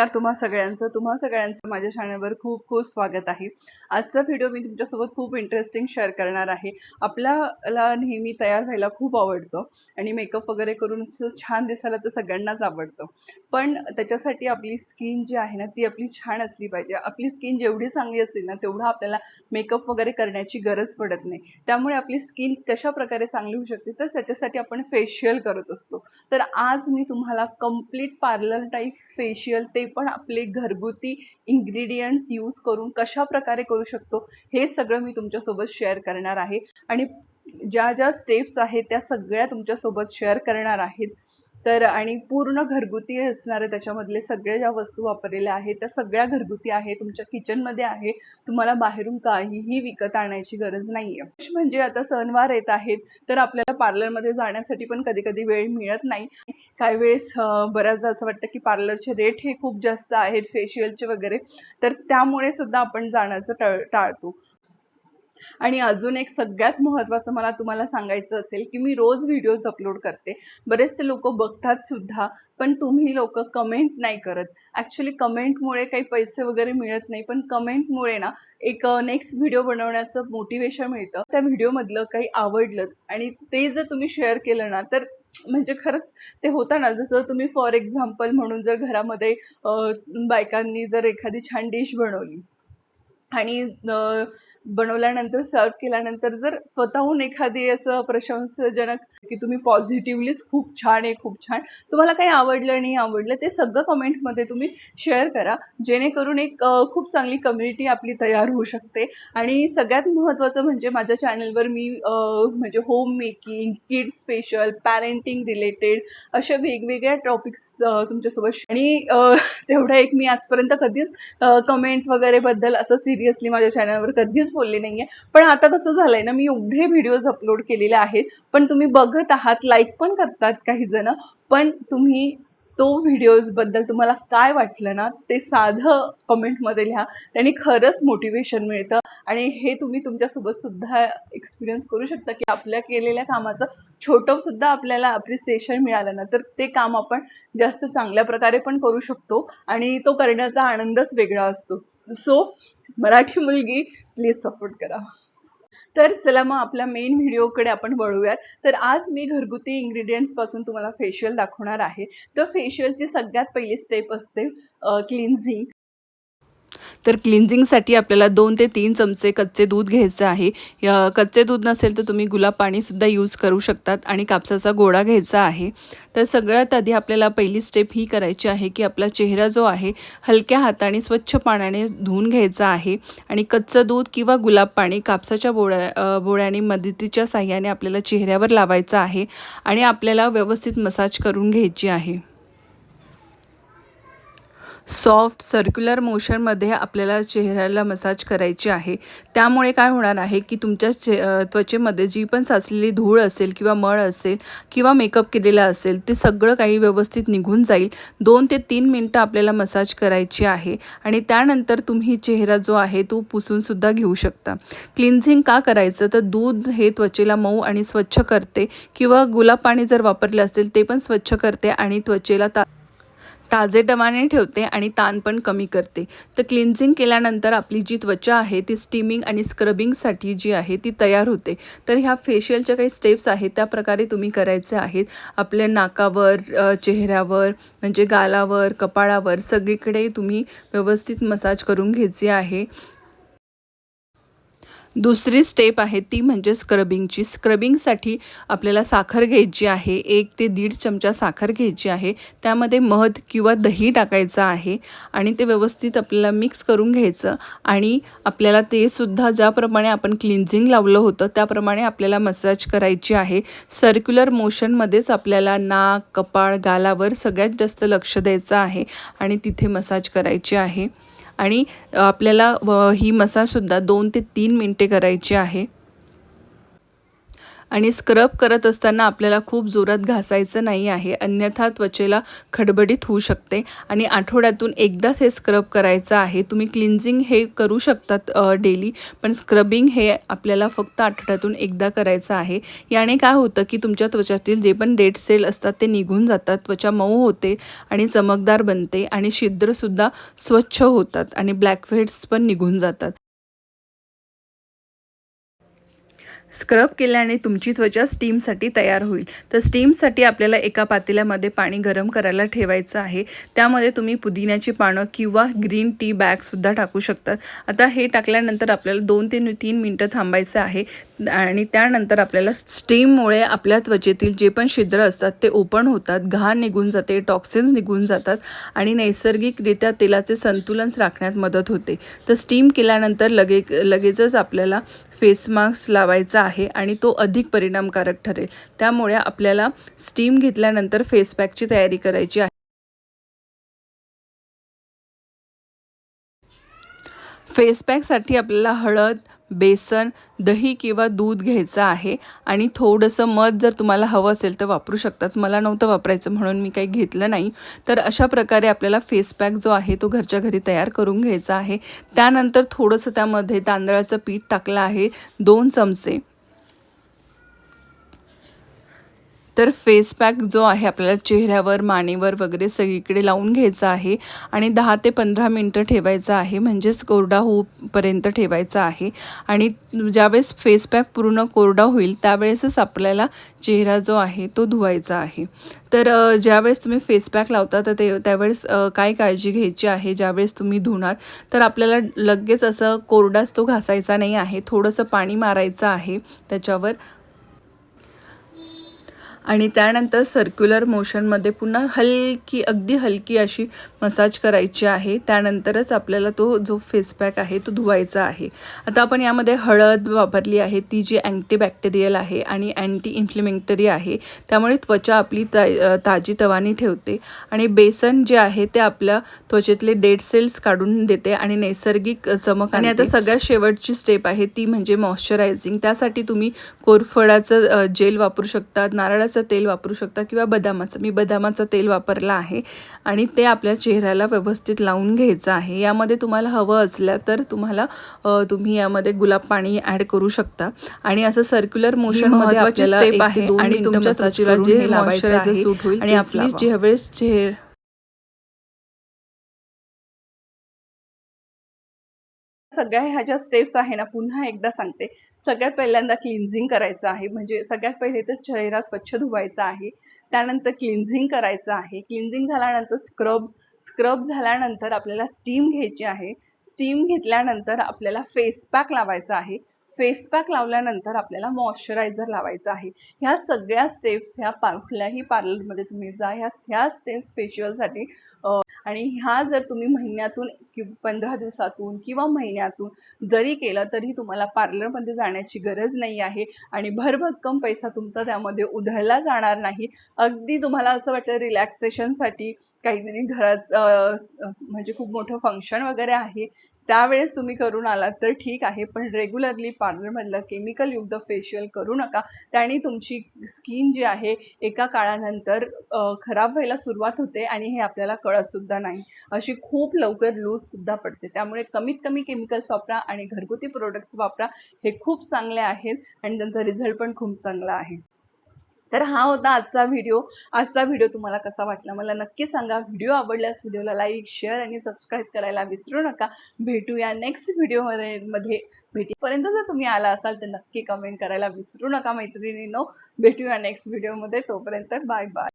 तर तुम्हा सगळ्यांचं. तुम्हा सगळ्यांचं माझ्या चॅनलवर खूप खूप स्वागत आहे. आजचा व्हिडिओ मी तुमच्यासोबत खूप इंटरेस्टिंग शेअर करणार आहे. आपल्याला नेहमी तयार व्हायला खूप आवडतं आणि मेकअप वगैरे करून असं छान दिसायला तर सगळ्यांनाच आवडतं. पण त्याच्यासाठी आपली स्किन जी आहे ना ती आपली छान असली पाहिजे. आपली स्किन जेवढी चांगली असेल ना तेवढं आपल्याला मेकअप वगैरे करण्याची गरज पडत नाही. त्यामुळे आपली स्किन कशा प्रकारे चांगली होऊ शकते तर त्याच्यासाठी आपण फेशियल करत असतो. तर आज मी तुम्हाला कंप्लीट पार्लर टाईप फेशियल ते पण आपले घरगुती इंग्रेडियंट्स यूज करून कशा प्रकारे करू शकतो हे सगळं मी तुमच्यासोबत शेअर करणार आहे. आणि ज्या ज्या स्टेप्स आहेत त्या सगळ्या तुमच्यासोबत शेअर करणार आहेत. तर आणि पूर्ण घरगुती असणार त्याच्यामधले सगळ्या ज्या वस्तू वापरलेल्या आहेत त्या सगळ्या घरगुती आहे तुमच्या किचनमध्ये आहे तुम्हाला बाहेरून काहीही विकत आणायची गरज नाही आहे म्हणजे आता सणवार येत आहेत तर आपल्याला पार्लरमध्ये जाण्यासाठी पण कधी कधी वेळ मिळत नाही. काही वेळेस बऱ्याचदा असं वाटतं की पार्लरचे रेट हे खूप जास्त आहेत फेशियलचे वगैरे तर त्यामुळे सुद्धा आपण जाण्याचं टाळतो. आणि अजून एक सगळ्यात महत्त्वाचं मला तुम्हाला सांगायचं असेल की मी रोज व्हिडिओज अपलोड करते. बरेचसे लोक बघतात सुद्धा पण तुम्ही लोक कमेंट नाही करत. ॲक्च्युली कमेंटमुळे काही पैसे वगैरे मिळत नाही पण कमेंटमुळे ना एक नेक्स्ट व्हिडिओ बनवण्याचं मोटिवेशन मिळतं. त्या व्हिडिओमधलं काही आवडलं आणि ते जर तुम्ही शेअर केलं ना तर म्हणजे खरंच ते होता ना. जसं तुम्ही फॉर एक्झाम्पल म्हणून जर घरामध्ये बायकांनी जर एखादी छान डिश बनवली आणि बनवल्यानंतर सर्व केल्यानंतर जर स्वतःहून एखादी असं प्रशंसजनक की तुम्ही पॉझिटिव्हलीच खूप छान आहे खूप छान. तुम्हाला काही आवडलं नाही आवडलं ते सगळं कमेंटमध्ये तुम्ही शेअर करा. जेणेकरून एक खूप चांगली कम्युनिटी आपली तयार होऊ शकते. आणि सगळ्यात महत्त्वाचं म्हणजे माझ्या चॅनलवर मी म्हणजे home making kids special parenting related अशा वेगवेगळ्या टॉपिक्स तुमच्यासोबत आणि तेवढं एक मी आजपर्यंत कधीच कमेंट वगैरे बद्दल असं सिरियसली माझ्या चॅनलवर कधीच बोलले नाहीये. पण आता कसं झालंय ना मी एवढे व्हिडिओज अपलोड केलेले आहेत. पण तुम्ही बघत आहात लाईक पण करतात काही जण पण तुम्ही तो व्हिडिओजबद्दल तुम्हाला काय वाटलं ना ते साधं कमेंटमध्ये लिहा. त्याने खरंच मोटिवेशन मिळतं. आणि हे तुम्ही तुमच्यासोबत सुद्धा एक्सपिरियन्स करू शकता की आपल्या केलेल्या कामाचं छोटं सुद्धा आपल्याला अप्रिसिएशन मिळालं ना तर ते काम आपण जास्त चांगल्या प्रकारे पण करू शकतो. आणि तो करण्याचा आनंदच वेगळा असतो. सो मराठी मुलगी प्लीज सपोर्ट करा. तर चला मग आपल्या मेन व्हिडिओकडे आपण वळूयात. तर आज मी घरगुती ingredients पासून तुम्हाला फेशियल दाखवणार आहे. तर फेशियलची सगळ्यात पहिली स्टेप असते क्लिन्झिंग तर क्लिन्झिंगसाठी आपल्याला दोन ते तीन चमचे कच्चे दूध घ्यायचं आहे. कच्चे दूध नसेल तर तुम्ही गुलाब पाणीसुद्धा यूज करू शकतात आणि कापसाचा गोळा घ्यायचा आहे. तर सगळ्यात आधी आपल्याला पहिली स्टेप ही करायची आहे की आपला चेहरा जो आहे हलक्या हाताने स्वच्छ पाण्याने धुवून घ्यायचा आहे आणि कच्चं दूध किंवा गुलाब पाणी कापसाच्या बोळ्या बोळ्याने मदतीच्या साह्याने आपल्याला चेहऱ्यावर लावायचं आहे आणि आपल्याला व्यवस्थित मसाज करून घ्यायची आहे. सॉफ्ट सर्क्युलर मोशनमध्ये आपल्याला चेहऱ्याला मसाज करायची आहे. त्यामुळे काय होणार आहे की तुमच्या चे त्वचेमध्ये जी पण साचलेली धूळ असेल किंवा मळ असेल किंवा मेकअप केलेला असेल ते सगळं काही व्यवस्थित निघून जाईल. दोन ते तीन मिनटं आपल्याला मसाज करायची आहे आणि त्यानंतर तुम्ही चेहरा जो आहे तो पुसूनसुद्धा घेऊ शकता. क्लिन्झिंग का करायचं? तर दूध हे त्वचेला मऊ आणि स्वच्छ करते किंवा गुलाब पाणी जर वापरलं असेल ते पण स्वच्छ करते आणि त्वचेला ता ताजेटमाने ठेवते आणि ताण पण कमी करते. तर क्लिन्झिंग केल्यानंतर आपली जी त्वचा आहे ती स्टीमिंग आणि स्क्रबिंगसाठी जी आहे ती तयार होते. तर ह्या फेशियलच्या काही स्टेप्स आहेत त्या प्रकारे तुम्ही करायचे आहेत. आपल्या नाकावर चेहऱ्यावर म्हणजे गालावर कपाळावर सगळीकडे तुम्ही व्यवस्थित मसाज करून घ्यायची आहे. दुसरी स्टेप आहे ती म्हणजे स्क्रबिंगची स्क्रबिंगसाठी आपल्याला साखर घ्यायची आहे. एक ते दीड चमचा साखर घ्यायची आहे. त्यामध्ये मध किंवा दही टाकायचं आहे आणि ते व्यवस्थित आपल्याला मिक्स करून घ्यायचं आणि आपल्याला ते सुद्धा ज्याप्रमाणे आपण क्लिन्झिंग लावलं होतं त्याप्रमाणे आपल्याला मसाज करायची आहे. सर्क्युलर मोशनमध्येच आपल्याला नाक कपाळ गालावर सगळ्यात जास्त लक्ष द्यायचं आहे आणि तिथे मसाज करायची आहे. आणि आपल्याला व ही मसाजसुद्धा दोन ते तीन मिनटे करायची आहे. आणि स्क्रब करत असताना आपल्याला खूप जोरात घासायचं नाही आहे. अन्यथा त्वचेला खडबडीत होऊ शकते. आणि आठवड्यातून एकदाच हे स्क्रब करायचं आहे. तुम्ही क्लिन्झिंग हे करू शकतात डेली. पण स्क्रबिंग हे आपल्याला फक्त आठवड्यातून एकदा करायचं आहे. याने काय होतं की तुमच्या त्वचातील जे पण डेड सेल असतात ते निघून जातात त्वचा मऊ होते आणि चमकदार बनते आणि छिद्रसुद्धा स्वच्छ होतात आणि ब्लॅकहेड्स पण निघून जातात. स्क्रब केल्याने तुमची त्वचा स्टीमसाठी तयार होईल. तर स्टीमसाठी आपल्याला एका पातेल्यामध्ये पाणी गरम करायला ठेवायचं आहे. त्यामध्ये तुम्ही पुदिन्याची पानं किंवा ग्रीन टी बॅगसुद्धा टाकू शकतात आता हे टाकल्यानंतर आपल्याला दोन ते तीन मिनटं थांबायचं आहे आणि त्यानंतर आपल्याला स्टीममुळे आपल्या त्वचेतील जे पण छिद्र असतात ते ओपन होतात घाण निघून जाते टॉक्सिन्स निघून जातात आणि नैसर्गिकरित्या तेलाचे संतुलन राखण्यात मदत होते. तर स्टीम केल्यानंतर लगे लगेचच आपल्याला फेस मास्क लावायचा आहे आणि तो अधिक परिणामकारक ठरेल. त्यामुळे आपल्याला स्टीम घेतल्यानंतर फेस पॅकची तयारी करायची आहे. फेस पॅकसाठी आपल्याला हळद बेसन दही किंवा दूध घ्यायचं आहे आणि थोडंसं मध जर तुम्हाला हवं असेल तर वापरू शकतात. मला नव्हतं वापरायचं म्हणून मी काही घेतलं नाही. तर अशा प्रकारे आपल्याला फेस पॅक जो आहे तो घरच्या घरी तयार करून घ्यायचा आहे. त्यानंतर थोडंसं त्यामध्ये तांदळाचं पीठ टाकलं आहे. दोन चमचे तर फेस पॅक जो आहे आपल्याला चेहऱ्यावर मानेवर वगैरे सगळीकडे लावून घ्यायचा आहे आणि दहा ते पंधरा मिनटं ठेवायचं आहे. म्हणजेच कोरडा होऊपर्यंत ठेवायचा आहे. आणि ज्यावेळेस फेस पॅक पूर्ण कोरडा होईल त्यावेळेसच आपल्याला चेहरा जो आहे तो धुवायचा आहे. तर ज्यावेळेस तुम्ही फेस पॅक लावता तर ते त्यावेळेस काय काळजी घ्यायची आहे ज्यावेळेस तुम्ही धुणार? तर आपल्याला लगेच असं कोरडाच तो घासायचा नाही आहे. थोडंसं पाणी मारायचं आहे त्याच्यावर. आणि त्यानंतर सर्क्युलर मोशनमध्ये पुन्हा हलकी अगदी हलकी अशी मसाज करायची आहे. त्यानंतरच आपल्याला तो जो फेस पॅक आहे तो धुवायचा आहे. आता आपण यामध्ये हळद वापरली आहे. ती जी अँटीबॅक्टेरियल आहे आणि अँटी इन्फ्लेमेंटरी आहे. त्यामुळे त्वचा आपली ता ताजी तवानी ठेवते. आणि बेसन जे आहे ते आपल्या त्वचेतले डेड सेल्स काढून देते आणि नैसर्गिक चमक आणि आता सगळ्यात शेवटची स्टेप आहे ती म्हणजे मॉइश्चरायझिंग त्यासाठी तुम्ही कोरफडाचं जेल वापरू शकतात नारळाचं तेल वापरू शकता किंवा बदामाचं. मी बदामाचं तेल वापरलं आहे आणि ते आपल्या चेहऱ्याला व्यवस्थित लावून घ्यायचं आहे. यामध्ये तुम्हाला हवं असल्या तर तुम्हाला तुम्ही यामध्ये गुलाब पाणी ॲड करू शकता. आणि असं सर्क्युलर मोशनमध्ये आपल्याला स्टेप आहे आणि तुमच्या त्वचेला जे लावायचं सूट होईल आणि आपली ज्यावेळेस चेहरा सगळ्या ह्या ज्या स्टेप्स आहे ना पुन्हा एकदा सांगते. सगळ्यात पहिल्यांदा क्लिन्झिंग करायचं आहे. म्हणजे सगळ्यात पहिले तर चेहरा स्वच्छ धुवायचा आहे. त्यानंतर क्लिन्झिंग करायचं आहे. क्लिन्झिंग झाल्यानंतर स्क्रब स्क्रब झाल्यानंतर आपल्याला स्टीम घ्यायची आहे. स्टीम घेतल्यानंतर आपल्याला फेस पॅक लावायचा आहे. फेस पॅक लावल्यानंतर आपल्याला मॉइश्चरायझर लावायचं आहे. ह्या सगळ्या स्टेप्स ह्या कुठल्याही पार्लरमध्ये तुम्ही जा ह्या ह्या स्टेप्स फेशियलसाठी आणि ह्या जर तुम्ही महिन्यातून कि पंधरा दिवसातून किंवा महिन्यातून जरी केलं तरी तुम्हाला पार्लरमध्ये जाण्याची गरज नाही आहे आणि भरभक्कम पैसा तुमचा त्यामध्ये उधळला जाणार नाही. अगदी तुम्हाला असं वाटतं रिलॅक्सेशनसाठी काहीतरी घरात म्हणजे खूप मोठं फंक्शन वगैरे आहे. त्यावेळेस तुम्ही करून आलात तर ठीक आहे पण रेग्युलरली पार्लरमधलं केमिकलयुक्त फेशियल करू नका. त्याने तुमची स्किन जी आहे एका काळानंतर खराब व्हायला सुरुवात होते आणि हे आपल्याला कळतसुद्धा नाही. अशी खूप लवकर लूजसुद्धा पडते. त्यामुळे कमीत कमी केमिकल्स वापरा आणि घरगुती प्रोडक्ट्स वापरा. हे खूप चांगले आहेत आणि त्यांचा रिझल्ट पण खूप चांगला आहे. तर हा होता आजचा व्हिडिओ आजचा व्हिडिओ तुम्हाला कसा वाटला? मला नक्की सांगा. व्हिडिओ आवडल्यास व्हिडिओला लाईक शेअर आणि सबस्क्राईब करायला विसरू नका. भेटूया नेक्स्ट व्हिडिओमध्ये मध्ये भेटीपर्यंत जर तुम्ही आला असाल तर नक्की कमेंट करायला विसरू नका मैत्रिणींनो. भेटूया नेक्स्ट व्हिडिओमध्ये तोपर्यंत बाय बाय